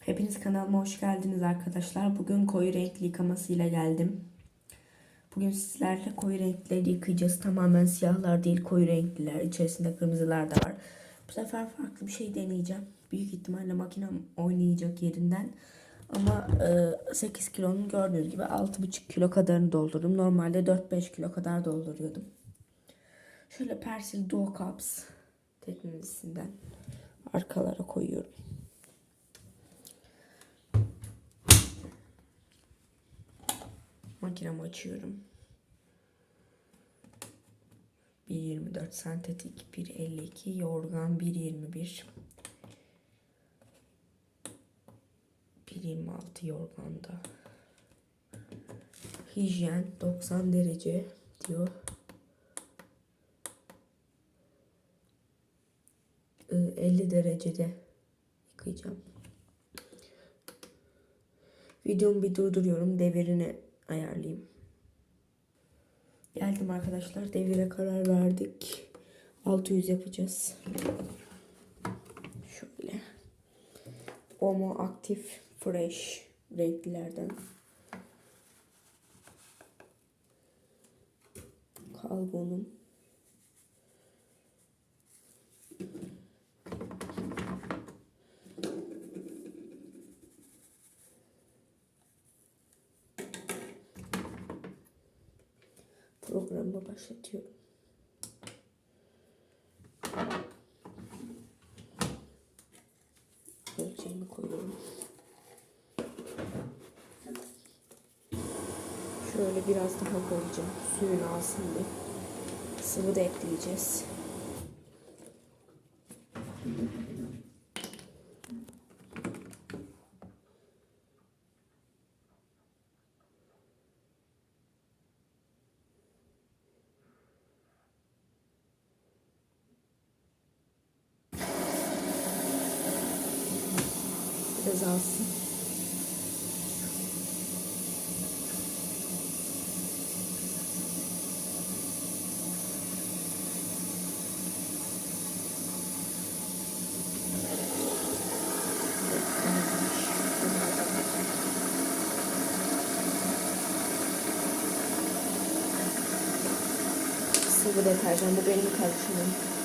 Hepiniz kanalıma hoş geldiniz arkadaşlar. Bugün koyu renkli yıkamasıyla geldim. Bugün sizlerle koyu renkleri yıkayacağız. Tamamen siyahlar değil koyu renkliler. İçerisinde kırmızılar da var. Bu sefer farklı bir şey deneyeceğim. Büyük ihtimalle makinem oynayacak yerinden. Ama e, 8 kilonun gördüğünüz gibi 6,5 kilo kadarını doldurdum. Normalde 4-5 kilo kadar dolduruyordum. Şöyle Persil Duo Cups teknolojisinden arkalara koyuyorum. Makinamı açıyorum. 1.24 sentetik, 1.52 yorgan, 1.21 1.26 yorganda. Hijyen 90 derece diyor. Ee, 50 derecede yıkayacağım. Videomu bir durduruyorum. Devirini ayarlayayım. Geldim arkadaşlar. Devire karar verdik. 600 yapacağız. Şöyle. Omo aktif fresh renklilerden. Kalbonum. Programı başlatıyorum. Ölçeğini koyuyorum. Şöyle biraz daha koyacağım. Suyunu alsın diye. Sıvı da ekleyeceğiz. Alsın. Sıvı deterjan bu benim karışımım.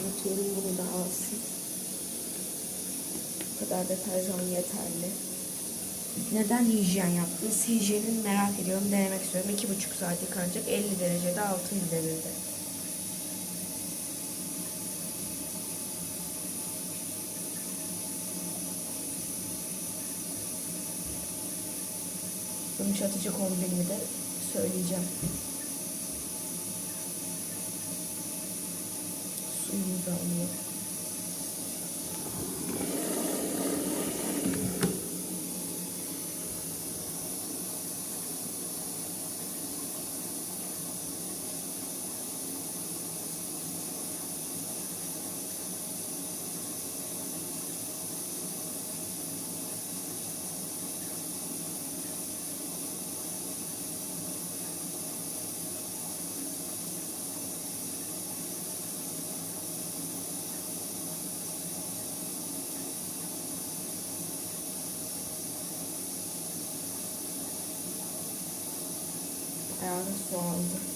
Kapatıyorum bunu da alsın. Bu kadar deterjan yeterli. Neden hijyen yaptınız? Hijyenin merak ediyorum, denemek istiyorum. 2,5 saat yıkanacak. 50 derecede 600 devirde. Yumuşatıcı kombinimi de söyleyeceğim. brown alıyor. Ayağda su aldı.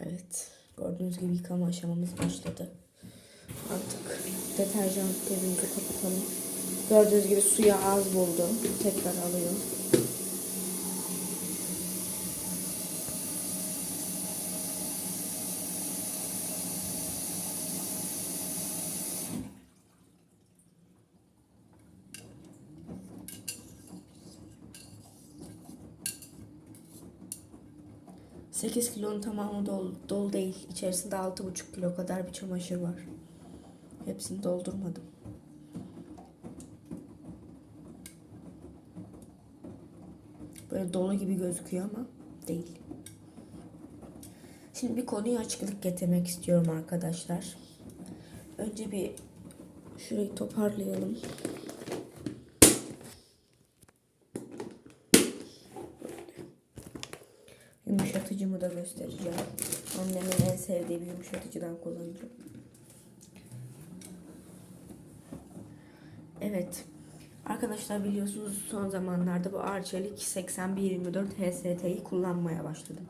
Evet. Gördüğünüz gibi yıkama aşamamız başladı. Artık deterjan tezimizi kapatalım. Gördüğünüz gibi suya az buldu. Tekrar alıyor. 8 kilonun tamamı dolu, dolu değil. İçerisinde 6,5 kilo kadar bir çamaşır var. Hepsini doldurmadım. Böyle dolu gibi gözüküyor ama değil. Şimdi bir konuya açıklık getirmek istiyorum arkadaşlar. Önce bir şurayı toparlayalım. Yumuşatıcımı da göstereceğim. Annemin en sevdiği bir yumuşatıcıdan kullanacağım. Evet. Arkadaşlar biliyorsunuz son zamanlarda bu Arçelik 8124 HST'yi kullanmaya başladım.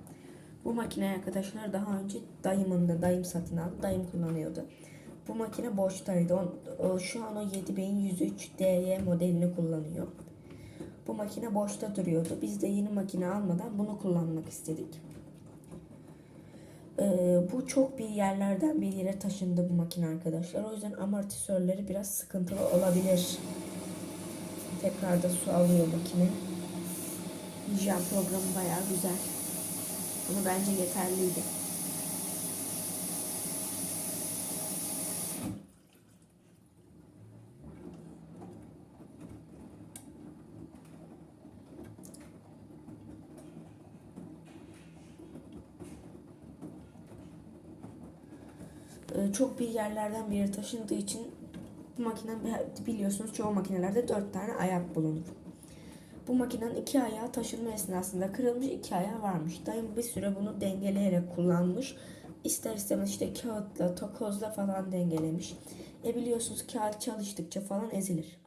Bu makine arkadaşlar daha önce dayımın da dayım satın aldı. Dayım kullanıyordu. Bu makine boştaydı. Şu an o 7103 DY modelini kullanıyor. Bu makine boşta duruyordu. Biz de yeni makine almadan bunu kullanmak istedik. Ee, bu çok bir yerlerden bir yere taşındı bu makine arkadaşlar. O yüzden amortisörleri biraz sıkıntılı olabilir. Tekrar da su alıyor makine. Hijyen programı bayağı güzel. Ama bence yeterliydi. Ee, çok bir yerlerden bir yere taşındığı için bu makine biliyorsunuz çoğu makinelerde dört tane ayak bulunur. Bu makinenin iki ayağı taşınma esnasında kırılmış, iki ayağı varmış. Dayım bir süre bunu dengeleyerek kullanmış. İster istemez işte kağıtla, takozla falan dengelemiş. E biliyorsunuz kağıt çalıştıkça falan ezilir.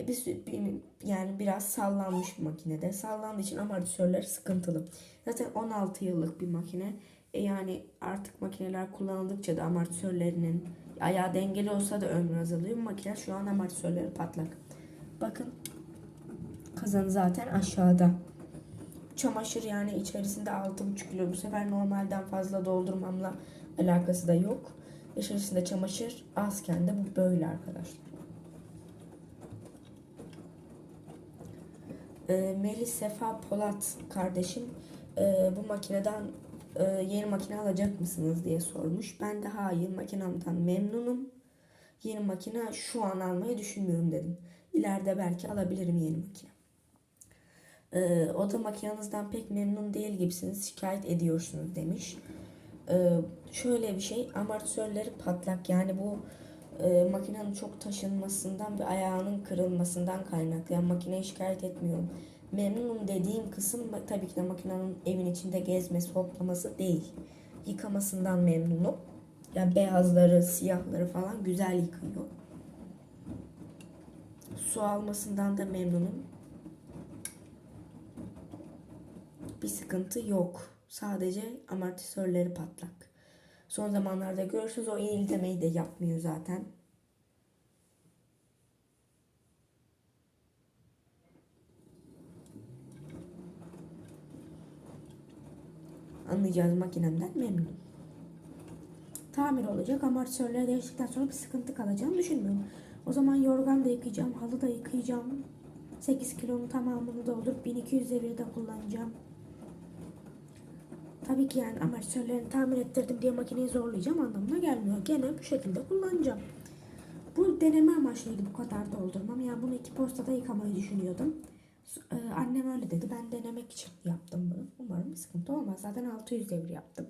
E bir- yani biraz sallanmış bir makinede. Sallandığı için amortisörler sıkıntılı. Zaten 16 yıllık bir makine. E yani artık makineler kullanıldıkça da amortisörlerinin ayağı dengeli olsa da ömrü azalıyor. Makine şu an amortisörleri patlak. Bakın kazanı zaten aşağıda. Çamaşır yani içerisinde 6,5 kilo. Bu sefer normalden fazla doldurmamla alakası da yok. İçerisinde çamaşır azken de bu böyle arkadaşlar. Ee, Melis Sefa Polat kardeşim e, bu makineden e, yeni makine alacak mısınız diye sormuş. Ben de hayır makinemden memnunum. Yeni makine şu an almayı düşünmüyorum dedim. İleride belki alabilirim yeni makine. Ee, o da makinenizden pek memnun değil gibisiniz şikayet ediyorsunuz demiş. Ee, şöyle bir şey amortisörleri patlak yani bu e, makinenin çok taşınmasından ve ayağının kırılmasından kaynaklı. Yani makineyi şikayet etmiyorum. Memnunum dediğim kısım tabii ki de makinenin evin içinde gezmesi, hoplaması değil. Yıkamasından memnunum. Yani beyazları, siyahları falan güzel yıkıyor. Su almasından da memnunum. Bir sıkıntı yok. Sadece amortisörleri patlak. Son zamanlarda görürsünüz o yenildemeyi de yapmıyor zaten. Anlayacağınız makinemden memnunum. Tamir olacak. Amortisörleri değiştikten sonra bir sıkıntı kalacağını düşünmüyorum. O zaman yorgan da yıkayacağım, halı da yıkayacağım. 8 kilonun tamamını doldurup 1200 devirde kullanacağım. Tabii ki yani amortisörlerini tamir ettirdim diye makineyi zorlayacağım anlamına gelmiyor. Gene bu şekilde kullanacağım. Bu deneme amaçlıydı bu kadar doldurmam. Yani bunu iki postada yıkamayı düşünüyordum. E, annem öyle dedi. Ben denemek için yaptım bunu. Umarım sıkıntı olmaz. Zaten 600 devir yaptım.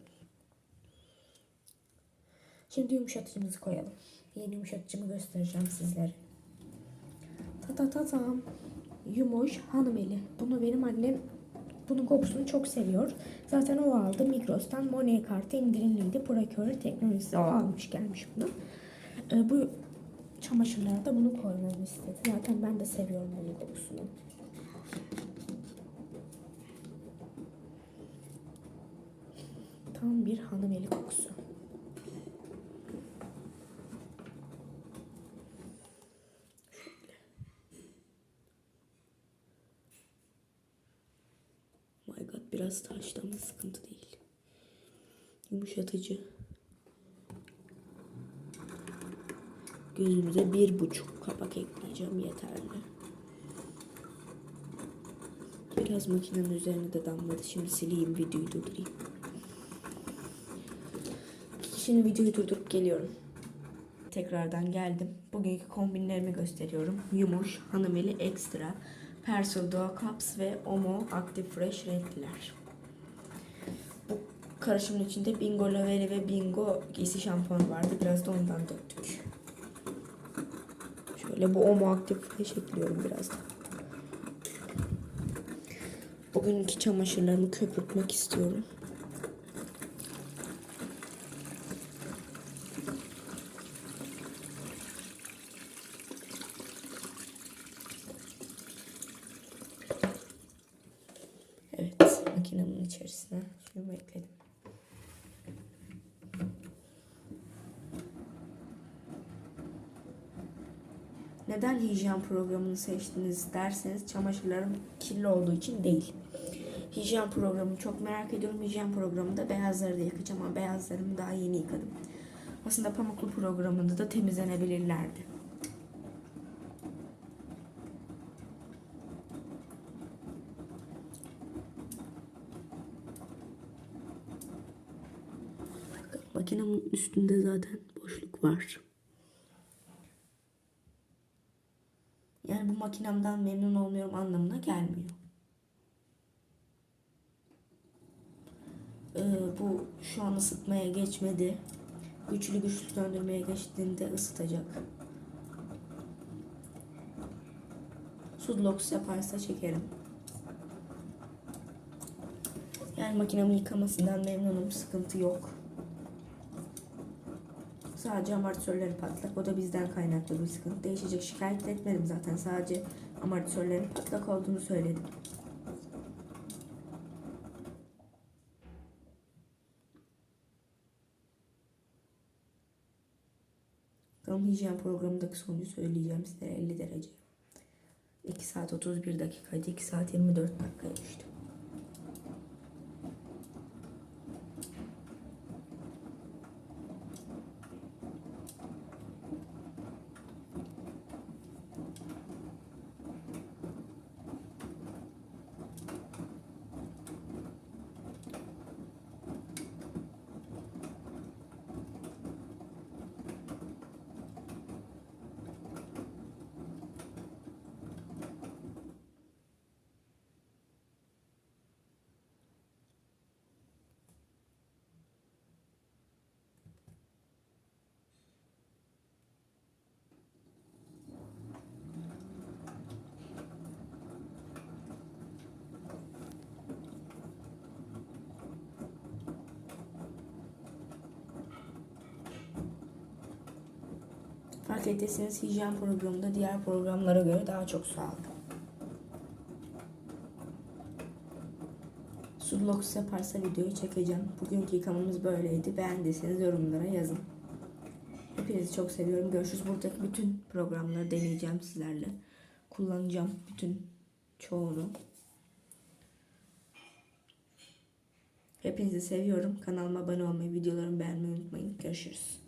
Şimdi yumuşatıcımızı koyalım. Yeni yumuşatıcımı göstereceğim sizlere. Ta ta ta tam. Yumuş hanımeli. Bunu benim annem bunun kokusunu çok seviyor. Zaten o aldı Migros'tan Money kartı indirimliydi. Procure teknolojisi o almış gelmiş bunu. Ee, bu çamaşırlara da bunu koymamı istedi. Zaten ben de seviyorum bunun kokusunu. Tam bir hanımeli kokusu. My God biraz taştı ama sıkıntı değil. Yumuşatıcı. Gözümüze bir buçuk kapak ekleyeceğim yeterli. Biraz makinenin üzerine de damladı. Şimdi sileyim videoyu durdurayım. Şimdi videoyu durdurup geliyorum. Tekrardan geldim. Bugünkü kombinlerimi gösteriyorum. Yumuş, Hanımeli Extra, Persil Doğa Cups ve Omo Active Fresh renkliler. Bu karışımın içinde Bingo Laveri ve Bingo giysi şampuanı vardı. Biraz da ondan döktük. Şöyle bu Omo Active Fresh ekliyorum biraz da. Bugünkü çamaşırlarımı köpürtmek istiyorum. Evet, içerisine şunu ekledim. Neden hijyen programını seçtiniz derseniz çamaşırlarım kirli olduğu için değil. Hijyen programını çok merak ediyorum. Hijyen programında beyazları da yıkayacağım ama beyazlarımı daha yeni yıkadım. Aslında pamuklu programında da temizlenebilirlerdi. Üstünde zaten boşluk var. Yani bu makinemden memnun olmuyorum anlamına gelmiyor. Ee, bu şu an ısıtmaya geçmedi. Güçlü güçlü söndürmeye geçtiğinde ısıtacak. Sudlox yaparsa çekerim. Yani makinemin yıkamasından memnunum. Sıkıntı yok. Sadece amortisörleri patlak. O da bizden kaynaklı bir sıkıntı. Değişecek şikayet etmedim zaten. Sadece amortisörlerin patlak olduğunu söyledim. Bakalım hijyen programındaki sonucu söyleyeceğim size 50 derece. 2 saat 31 dakikaydı. 2 saat 24 dakikaya düştü. Ettiyseniz hijyen programında diğer programlara göre daha çok su aldı. Sudlox yaparsa videoyu çekeceğim. Bugünkü yıkamamız böyleydi. Beğendiyseniz yorumlara yazın. Hepinizi çok seviyorum. Görüşürüz. Buradaki bütün programları deneyeceğim sizlerle. Kullanacağım bütün çoğunu. Hepinizi seviyorum. Kanalıma abone olmayı, videolarımı beğenmeyi unutmayın. Görüşürüz.